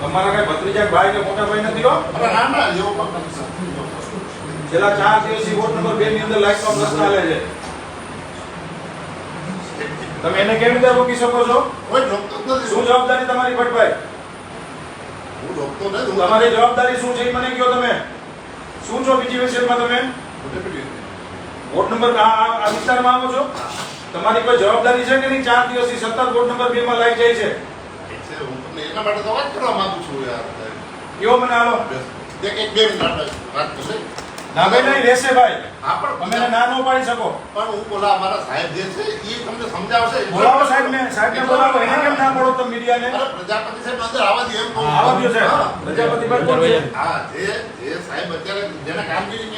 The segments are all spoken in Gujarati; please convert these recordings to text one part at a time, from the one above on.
તમારા કઈ ભત્રીજા ભાઈ કે મોટા ભાઈ નથી હો? અરે ના ના એવું પણ નથી છેલ્લા ચાર દિવસથી વોર્ડ નંબર બે ની અંદર લાઈટનો પ્રશ્ન ચાલે છે. તમે એને કેવી રીતે રોકી શકો છો? નથી. શું જવાબદારી તમારી ભટભાઈ તમારી જવાબદારી શું છે એ મને કહો તમે. શું છો બીજી વિષયમાં તમે? વોટ વોર્ડ નંબર આ વિસ્તારમાં આવો છો? તમારી કોઈ જવાબદારી છે કે નહીં? ચાર દિવસથી સતત વોર્ડ નંબર બે માં લાઈટ જાય છે. છે હું તમને એના માટે તો વાત કરવા માંગુ છું યાર કયો મને હાલો. એક એક બે મિનિટ વાત કરશે ના નહીં રહેશે ભાઈ. હા પણ તમે ના ન પાડી શકો. પણ હું બોલા અમારા સાહેબ જે છે એ તમને સમજાવશે બોલાવો સાહેબ ને સાહેબ ને બોલાવો. એને કેમ ના પડો તમે મીડિયાને? અરે પ્રજાપતિ સાહેબ અંદર આવવા દે એમ કહું આવા દો છે હા. પ્રજાપતિભાઈ કોણ છે હા જે જે સાહેબ અત્યારે જેને કામગીરી?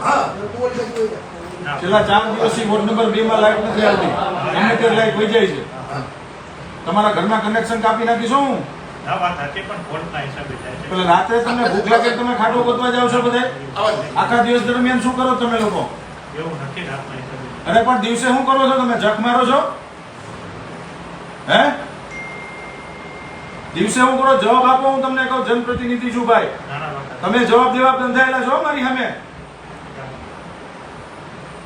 હા. છેલ્લા ચાર દિવસથી વોર્ડ નંબર બે માં લાઈટ નથી આવતી. ગમે તે લાઈટ વહી જાય છે. તમારા ઘરના કનેક્શન કાપી નાખીશું હું? પેલા રાત્રે તમને ભૂખ લાગે તમે ખાટો ગોતવા જાવ છો બધા? આખા દિવસ દરમિયાન શું કરો તમે લોકો? અરે પણ દિવસે શું કરો છો તમે? જખ મારો છો? હે? દિવસે હું કરો? જવાબ આપો હું તમને કહું જનપ્રતિનિધિ છું ભાઈ. તમે જવાબ દેવા બંધાયેલા છો મારી સામે.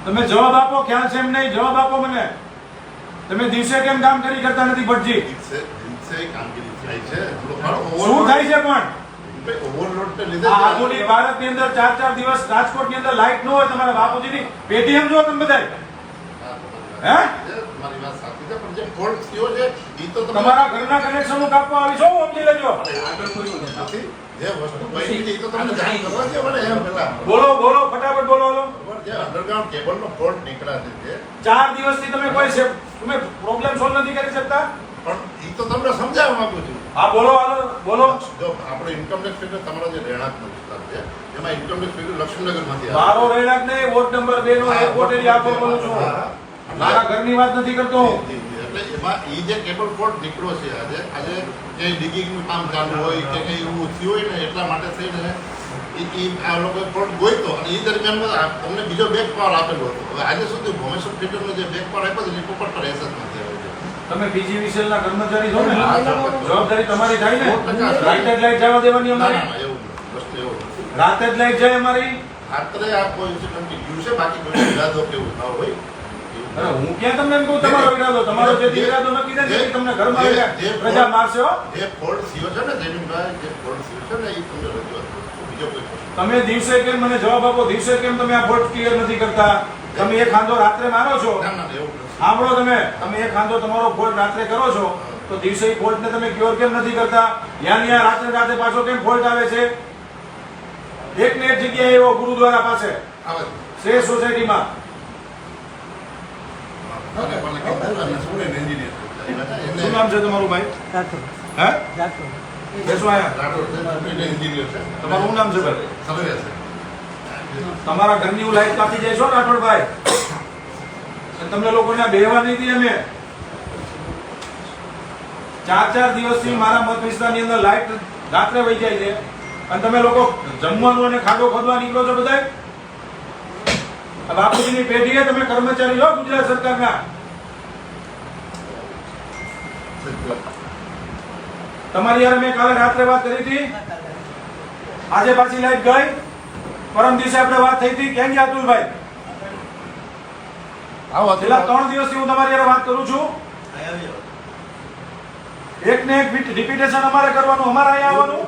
તમે જવાબ આપો ખ્યાલ છે એમ નહીં? જવાબ આપો મને. તમે દિવસે કેમ કામ કરી કરતા નથી ભટજી? કામગીરી છે. શું થાય છે પણ? ભાઈ, overload ને આધુનિક અંદર ચાર ચાર દિવસ રાજકોટની અંદર લાઈટ ન હોય તમારા બાપુજીની. પેટીએમ જો તમે બધા હે? તમારી વાત સાચી છે પણ જે ફોલ્ટ થયો છે એ તો તમારા ઘરના કનેક્શન કાપવા આવી છો સમજી લેજો. બોલો બોલો ફટાફટ બોલો બોલો જે અંડરગ્રાઉન્ડ કેબલનો ફોલ્ટ નીકળ્યા છે જે, ચાર દિવસથી તમે કોઈ તમે પ્રોબ્લેમ સોલ્વ નથી કરી શકતા? પણ એ તો તમને સમજાવવા માંગુ છું. હા બોલો હાલો બોલો. જો આપણે ઇન્કમ ટેક્સ એટલે તમારો જે રહેણાંકનો વિસ્તાર છે એમાં ઇન્કમ ટેક્સ એટલે લક્ષ્મીનગરમાંથી મારો રહેણાંક નહીં વોર્ડ નંબર બે નો એરપોર્ટ એરિયા આપો બોલું છું. મારા ઘરની વાત નથી કરતો. એટલે એમાં એ જે કેબલ ફોલ્ટ નીકળ્યો છે આજે આજે કંઈ ડિગિંગનું કામ ચાલુ હોય કે કંઈ એવું થયું હોય ને એટલા માટે થઈને એ આ લોકોએ ફોલ્ટ ગોઈતો અને એ દરમિયાનમાં આ તમને બીજો બેક પાવર આપેલો હતો. હવે આજે સુધી ભુવનેશ્વર થિયેટરનો જે બેક પાવર આપ્યો છે એ પોપટ પર એસેસ નથી આવ્યો તમે બીજી વિશેલના કર્મચારી છો ને? જવાબદારી તમારી થાય ને? રાતે જ લાઈટ જવા દેવાની અમારી? ના ના, એવું વસ્તુ એવું રાતે જ લાઈટ જાય અમારી? રાત્રે આ કોઈ ઇન્સિડન્ટ ગયું છે બાકી કોઈ ઇરાદો કે એવું હોય. અરે હું ક્યાં તમને એમ કહું તમારો ઈરાદો તમારો જે ઈરાદો નક્કી થાય કે તમને ઘરમાં પ્રજા મારશે? હો જે ફોલ્ટ થયો છે ને જમીનભાઈ જે ફોલ્ટ થયો છે ને એ તમને રજૂઆત તમે દિવસે કેમ મને જવાબ આપો? દિવસે કેમ તમે આ ફોલ્ટ ક્લિયર નથી કરતા? તમે એક ખાંધો રાત્રે મારો છો. સાંભળો તમે તમે એક ખાંધો તમારો ફોલ્ટ રાત્રે કરો છો? તો દિવસે ફોલ્ટ ને તમે ક્યોર કેમ નથી કરતા? યા યા રાત્રે રાતે પાછો કેમ ફોલ્ટ આવે છે? એક ને એક જગ્યાએ એવો ગુરુદ્વારા પાસે. શ્રેષ્ઠ સોસાયટીમાં. શું નામ છે તમારું ભાઈ? હે? તમારું નામ છે ભાઈ? તમારા ઘરની હું લાઈટ કાપી જાય છો રાઠોડભાઈ. તમને લોકોને બેહવા નહીં દી અમે. ચાર ચાર દિવસથી મારા મત વિસ્તારની અંદર લાઈટ રાત્રે વહી જાય છે. અને તમે લોકો જમવાનું અને ખાડો ખોદવા નીકળો છો બધા બાપુજીની પેઢીએ તમે કર્મચારી છો ગુજરાત સરકારના. તમારી યાર મેં કાલે રાત્રે વાત કરી હતી. આજે પાછી લાઈટ ગઈ. પરમ દિવસે આપણે વાત થઈ હતી. કેમ ગયા અતુલભાઈ આવો છેલ્લા ત્રણ દિવસથી હું તમારી યાર વાત કરું છું. એક ને એક રિપીટેશન અમારે કરવાનું અમારે અહીંયા આવવાનું.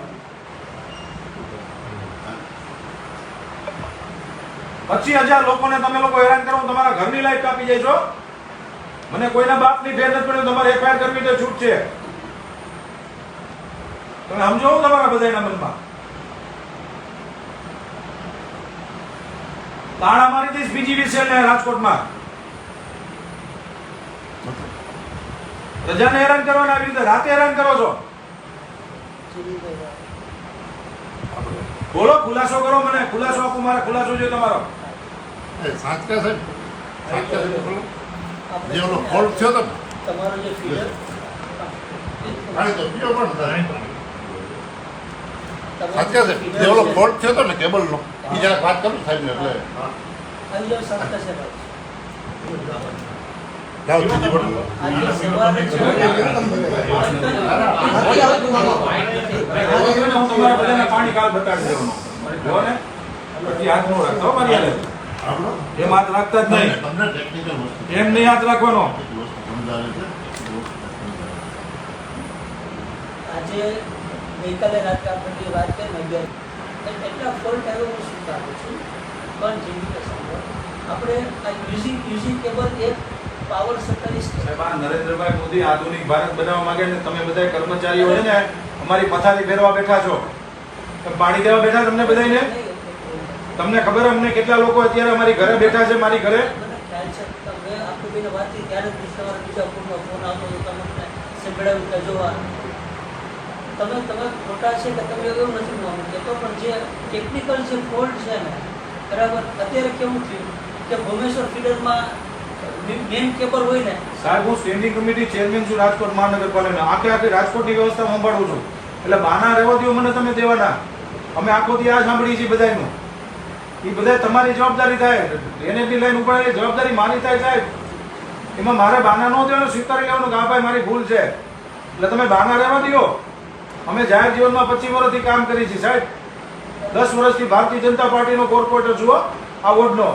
પચીસ હજાર લોકોને તમે લોકો હેરાન કરો તમારા ઘરની લાઈટ કાપી જાય છો મને કોઈના બાપની ફેર નથી પડ્યો તમારે એફઆઈઆર કરવી તો છૂટ છે. તમે સમજો તમારા બધાના મનમાં. તાળા મારી દઈશ બીજી વિશે ને રાજકોટમાં. પ્રજાને હેરાન કરવાના આવી રીતે રાતે હેરાન કરો છો. બોલો ખુલાસો કરો મને ખુલાસો આપો મારે ખુલાસો જોઈએ તમારો. સાચકા સાહેબ સાચકા સાહેબ જે ઓલો ફોલ્ટ થયો તો તમારો જે ફિગર તો પણ. જે ઓલો ફોલ્ટ થયો હતો ને કેબલનો એ જરાક વાત કરું સાહેબ ને એટલે છે બીજી છ પાણી કાલ બતાડી દેવાનું પછી હાથ નો રાખતો મારી. એમ હાથ રાખતા જ નહીં એમ નહીં હાથ રાખવાનો છે છે. આજે ગઈકાલે રાત્રે આપણે જે વાત કરી અગિયાર એટલા ફોલ્ટ આવ્યો હું સ્વીકારું છું. પણ સાંભળો આપણે આ યુઝિંગ યુઝિંગ કેબલ એક પાવર આ નરેન્દ્રભાઈ મોદી આધુનિક ભારત બનાવવા માંગે ને તમે બધા કર્મચારીઓ છે ને અમારી પથારી ફેરવા બેઠા છો. પાણી દેવા બેઠા તમને બધાને તમને ખબર અમને કેટલા લોકો અત્યારે અમારી ઘરે બેઠા છે મારી ઘરે? ખ્યાલ છે તમે આખું બેને વાત થઈ ત્યારે બીજા ફોન આવતો હતો તમને મને સંભળાવ્યું કે જોવા તમે તમે ખોટા છે કે તમે એવું નથી માનું તો પણ જે ટેકનિકલ જે ફોલ્ટ છે ને, બરાબર? અત્યારે કેવું થયું કે ભુવનેશ્વર ફીડરમાં મેન કેબલ હોય ને? સાહેબ, હું કમિટી ચેરમેન છું રાજકોટ મહાનગરપાલિકા આખે આખી રાજકોટની વ્યવસ્થા સંભાળું છું. એટલે બાના રહેવા દો મને તમે દેવાના. અમે આખો આ સાંભળીએ છીએ બધાયનું. એ બધા તમારી જવાબદારી થાય. એનએફની લાઈન ઉપાડેલી જવાબદારી મારી થાય સાહેબ. એમાં મારે બાના ન દેવાનું, સ્વીકારી લેવાનું કે ભાઈ મારી ભૂલ છે. એટલે તમે બાના રહેવા દો અમે જાહેર જીવનમાં પચીસ વર્ષથી કામ કરી છીએ, સાહેબ. દસ વર્ષથી ભારતીય જનતા પાર્ટીનો કોર્પોરેટર જુઓ આ વોર્ડનો.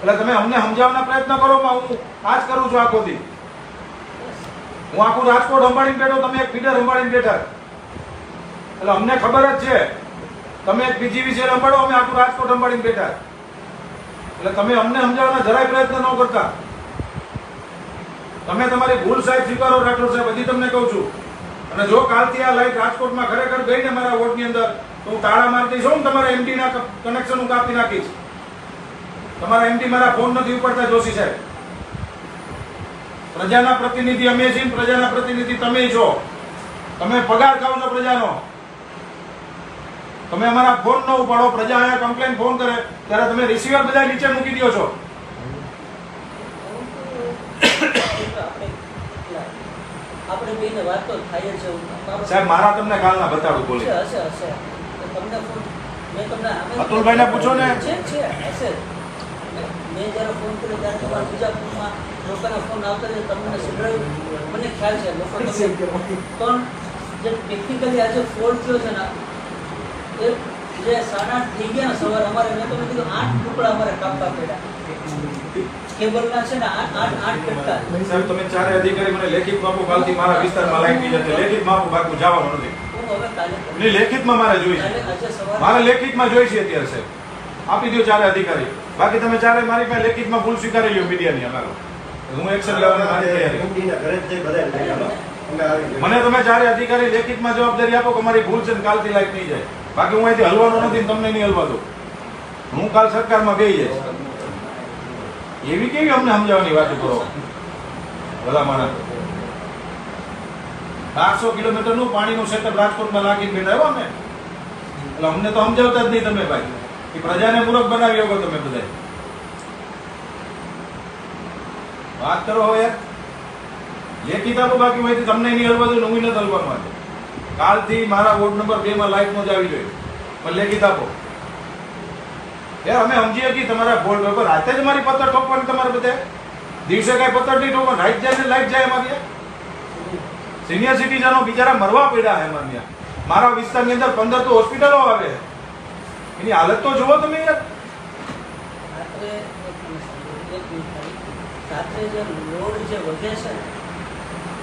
એટલે તમે અમને સમજાવવાના પ્રયત્ન કરો હું આ જ કરું છું આખોથી હું આખું રાજકોટ સંભાળીને બેઠો, તમે એક ફીડર સંભાળીને બેઠા. એટલે અમને ખબર જ છે, તમે એક બીજી વિશે સંભાળો, અમે આખું રાજકોટ સંભાળીને બેઠા. એટલે તમે અમને સમજાવવાના જરાય પ્રયત્ન ન કરતા. તમે તમારી ભૂલ સાહેબ સ્વીકારો, રાઠોડ સાહેબ, હજી તમને કહું છું. અને જો કાલથી આ લાઈટ રાજકોટમાં ખરેખર ગઈ ને મારા વોર્ડની અંદર તો હું તાળા મારી દઈશ. હો, તમારા એમડી ના કનેક્શન હું કાપી નાખીશ. તમારા એમડી મારા ફોન નથી ઉપડતા જોશી સાહેબ. પ્રજાના પ્રતિનિધિ અમે છીએ પ્રજાના પ્રતિનિધિ તમે છો. તમે પગાર ખાવ છો પ્રજાનો. તમે અમારા ફોન ન ઉપાડો. પ્રજા અહીંયા કમ્પ્લેન ફોન કરે ત્યારે તમે રિસીવર બધા નીચે મૂકી દો છો. આપણે બેને વાત તો થાય છે સાહેબ મારા તમને કાલના બતાડું બોલે. હશે હશે છે. તમને ફોન મેં તમને અતુલભાઈને પૂછો ને. છે છે છે મેં- જ્યારે ફોન કર્યો ત્યારે તમારા બીજા ફોનમાં લોકોના ફોન આવતા છે તમને સંભળાયું. મને ખ્યાલ છે લોકો પણ જે ટેકનિકલી આજે ફોલ્ટ થયો છે ને એ જે સાડા આઠ થઈ ગયા ને સવારે અમારે મેં તમને કીધું આઠ ટુકડા અમારે કાપવા પડ્યા. કેબલના છે ને આઠ આઠ આઠ કટકા. સર તમે ચારે અધિકારી મને લેખિત માપો કાલથી મારા વિસ્તારમાં લાઈટની જશે. લેખિત માપો બાકી જવાનું નથી. હું હવે લેખિતમાં મારે જોઈ કાલે છે આજે સવારે મારે લેખિતમાં જોઈએ છે અત્યારે સાહેબ. આપી દો ચારે અધિકારી. બાકી તમે ચારે મારી પાસે લેખિતમાં ભૂલ સ્વીકારી લ્યો મીડિયાની અમારો. હું એક્શન લેવાની મારી મને તમે ચારે અધિકારી લેખિતમાં જવાબદારી આપો કે મારી ભૂલ છે ને કાલથી લાઈટ નહીં જાય. બાકી હું અહીંથી હલવાનો નથી તમને નહીં હલવા દઉં. હું કાલ સરકારમાં બેસી જઈશ. એવી કેવી અમને સમજાવવાની વાતો કરો? ભલા માણસ. બારસો કિલોમીટરનું પાણીનું સેટઅપ રાજકોટમાં લાગીને બેઠા હો અમે. એટલે અમને તો સમજાવતા જ નહીં તમે ભાઈ. કે પ્રજાને મૂર્ખ બનાવી શકો તમે બધા વાત કરો હવે જે આપો બાકી હોય તમને નહીં હલવા દઉં ને હું નથી હલવા માટે કાલથી મારા વોર્ડ નંબર બે માં લાઈટ નો જ આવી જોઈએ પણ લેખિત આપો યાર અમે સમજીએ કે તમારા ફોલ્ટ હોય રાતે જ મારી પત્તર ઠોકવાની તમારે બધે? દિવસે કઈ પત્તર નહીં ઠોકવાનું લાઈટ જાય ને લાઈટ જાય અમારી સિનિયર સિટીઝનો બિચારા મરવા પડ્યા છે અમારે મારા વિસ્તારની અંદર પંદર તો હોસ્પિટલો આવે એની હાલત તો જુઓ તમે યાર. રાત્રે એક મિનિટ સાંભળો, એક મિનિટ ખાલી. રાત્રે જે લોડ જે વધે છે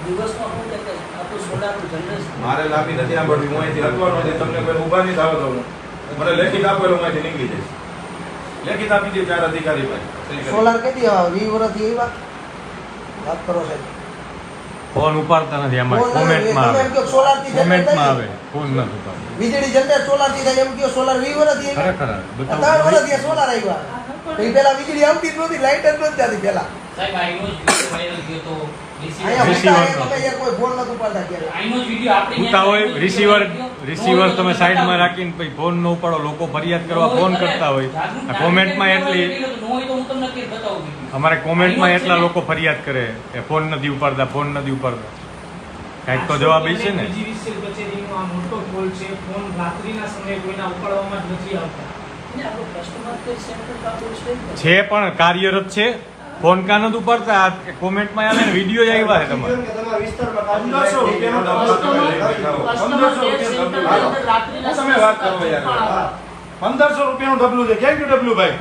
દિવસમાં શું કે આપણું સોલારનું જનરેશન મારે લાભી નથી સાંભળવી હું અહીંથી હટવાનો છે તમને કોઈ ઊભા નહીં થવા દઉં મને લેખિત આપેલું અહીંથી નીકળી જઈશ. લેખિત આપી દે ચાર અધિકારી ભાઈ. સોલાર આવે વીસ વર્ષથી એવા વાત કરો સાહેબ. ફોન ઉપાડતા નથી આમાં કોમેન્ટમાં તમે એમ કહો સોલારથી કોમેન્ટમાં આવે ફોન નથી ઉપાડતા. વીજળી જનરેટ સોલારથી થાય એમ કહો સોલાર વી વર્ષથી ખરેખર ત્રણ બતાવો વર્ષથી સોલાર આવ્યા. તો પેલા વીજળી આવતી જ નહોતી લાઇટ જ નહોતી પેલા સાહેબ આઈનો જ વીડિયો વાયરલ થયો તો રિસીવર રિસીવર તમે સાઈડમાં રાખીને પછી ફોન ન ઉપાડો લોકો ફરિયાદ કરવા ફોન કરતા હોય. કોમેન્ટમાં એટલી ન હોય તો હું તમને અત્યારે બતાવું વીડિયો. અમારે કોમેન્ટમાં એટલા લોકો ફરિયાદ કરે કે ફોન નથી ઉપાડતા ફોન નથી ઉપાડતા. કાંઈક તો જવાબ એ છે ને? આ મોટો કોલ છે ફોન રાત્રિના સમયે કોઈના ઉપાડવામાં જ નથી આવતા. ને આપણું કસ્ટમર કેર સેન્ટર તો આપણું છે જ. ને. છે પણ કાર્યરત છે. ફોન કાન જ ઉપાડતા કોમેન્ટમાં આવે ને વીડિયો જ આવ્યા છે તમારે. કે પંદરસો રૂપિયાનો ડબલો. પંદરસો રૂપિયાનો ડબલું તમે વાત કરો યાર. પંદરસો રૂપિયાનું ડબલું છે. ક્યાં ગયું ડબલું ભાઈ?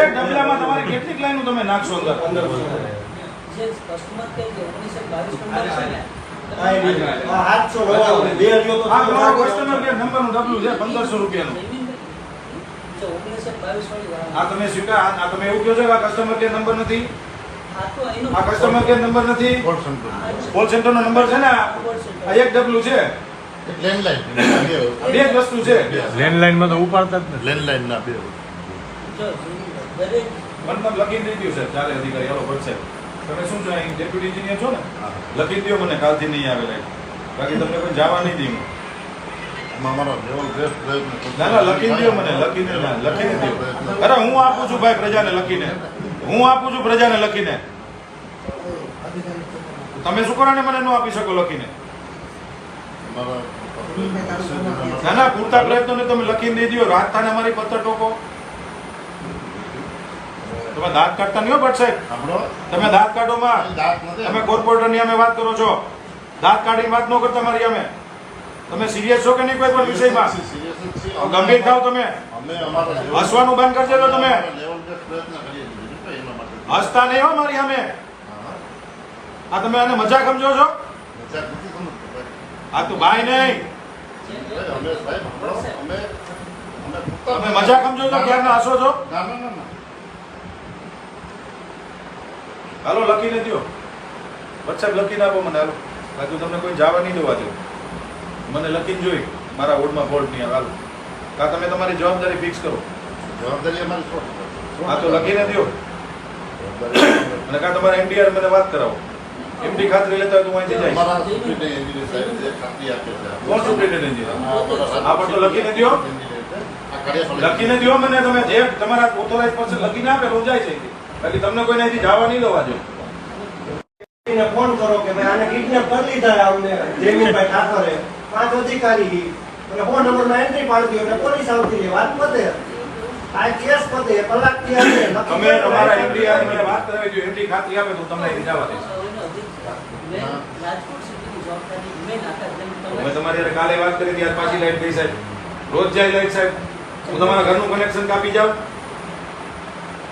એક ડબલામાં તમારે કેટલીક લાઈનો તમે નાખશો અંદર? કે પંદરસો રૂપિયાનું જે ઓગણીસો બાવીસ વાળી વાત. આ તમે સ્વીકાર આ તમે એવું કહો છો કે આ કસ્ટમર કેર નંબર નથી? આ તો એનો આ કસ્ટમર કેર નંબર નથી? કોલ સેન્ટર કોલ સેન્ટરનો નંબર છે ને આ? એક ડબલ્યુ છે. લેન્ડલાઈન બે જ વસ્તુ છે. લેન્ડલાઈનમાં તો ઉપાડતા જ નથી. લેન્ડલાઇન ના બે જો લખી દીધું છે ચાલે અધિકારી હાલો ભટ્ટ તમે શું છો અહીં ડેપ્યુટી એન્જિનિયર છો ને? લખી દો મને કાલથી નહીં આવે લાઈટ બાકી તમને કોઈ જવા નહીં દઉં અમારો લેવલ બેસ્ટ પ્રયત્ન ના ના લખી દો મને લખીને ના લખીને દો અરે હું આપું છું ભાઈ પ્રજાને લખીને. હું આપું છું પ્રજાને લખીને. તમે શું કરો ને મને ન આપી શકો લખીને? ના ના પૂરતા પ્રયત્નોને તમે લખીને દઈ દો રાત થાને અમારી પથ્થર ટોકો તમે દાંત કાઢતા નહીં હો ભટ્ટ સાહેબ? તમે દાંત કાઢોમાં માં તમે કોર્પોરેટરની અમે વાત કરો છો. દાંત કાઢીને વાત ન કરતા મારી અમે તમે સિરિયસ છો કે નહીં કોઈ પણ વિષયમાં. ગંભીર થાવ તમે. હસવાનું બંધ કરી દેજો તમે. હસતા નહીં હો મારી અમે આ તમે આને મજાક સમજો છો. આ તો ભાઈ નહીં. તમે મજાક સમજો છો ક્યારે હસો છો? હાલો લખી દો વચ્ચે લખીને આપો મને હાલો. બાકી તમને કોઈ જવા નહીં દેવા દો મને લખીને જોઈ મારા વોર્ડમાં ફોલ્ટ નહીં આવે હાલો. કા તમે તમારી જવાબદારી ફિક્સ કરો. જવાબદારી અમારી હા તો લખીને દો અને કા તમારા એમડીઆર મને વાત કરાવો. એમડી ખાતરી લેતા હોય તો હું અહીંથી જઈશ. અમારા superintendent જે ખાતરી આપે છે. કોણ engineer? આ બધા પણ તો લખીને દો લખીને દો મને તમે જે તમારા ઓથોરાઇઝ પર્સન લખીને આપે રોજાય જાય છે. બાકી તમને કોઈને અહીંથી જવા નહીં લેવા જો એને ફોન કરો કે ભાઈ આને કિડનેપ કરી લીધા અમને જેમીનભાઈ ઠાકોરે. પાંચ અધિકારી અને ફોન નંબરમાં એન્ટ્રી પાડી એટલે પોલીસ આવતી રહે. વાત પતે. આ કેસ પતે કલાક આવે તમે તમારા તો એમડીઆર વાત કરાવી દો એમડી ખાતરી આપે તો તમને અહીંથી જવા દઈશ એનો અધિક- મેં તમારી કાલે વાત કરી ત્યાર પાછી લાઈટ ગઈ સાહેબ. રોજ જાય લાઈટ સાહેબ. હું તમારા ઘરનું કનેક્શન કાપી જાઉં?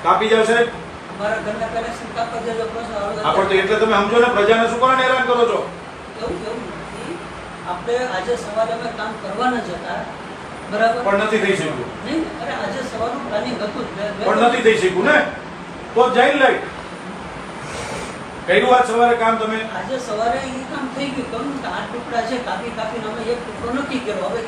કાપી જાવ સાહેબ? મારા ઘરના સિક્કા પર દેજો પ્રશ્ન આ પણ તો એટલે તમે સમજો ને પ્રજાને શું કારણે હેરાન કરો છો? એવું કેવું આપણે આજે સવારે અમે કામ કરવાના જ હતા. બરાબર? પણ નથી થઈ શક્યું. નહીં અરે આજે સવારનું પ્લાનિંગ હતું પણ નથી થઈ શક્યું ને? તો જઈ લાઈટ કર્યું આજ સવારે કામ તમે? આજે સવારે એ કામ થઈ ગયું. કેમ કે આઠ ટુકડા છે કાપી કાપીને અમે એક ટુકડો નક્કી કર્યો. હવે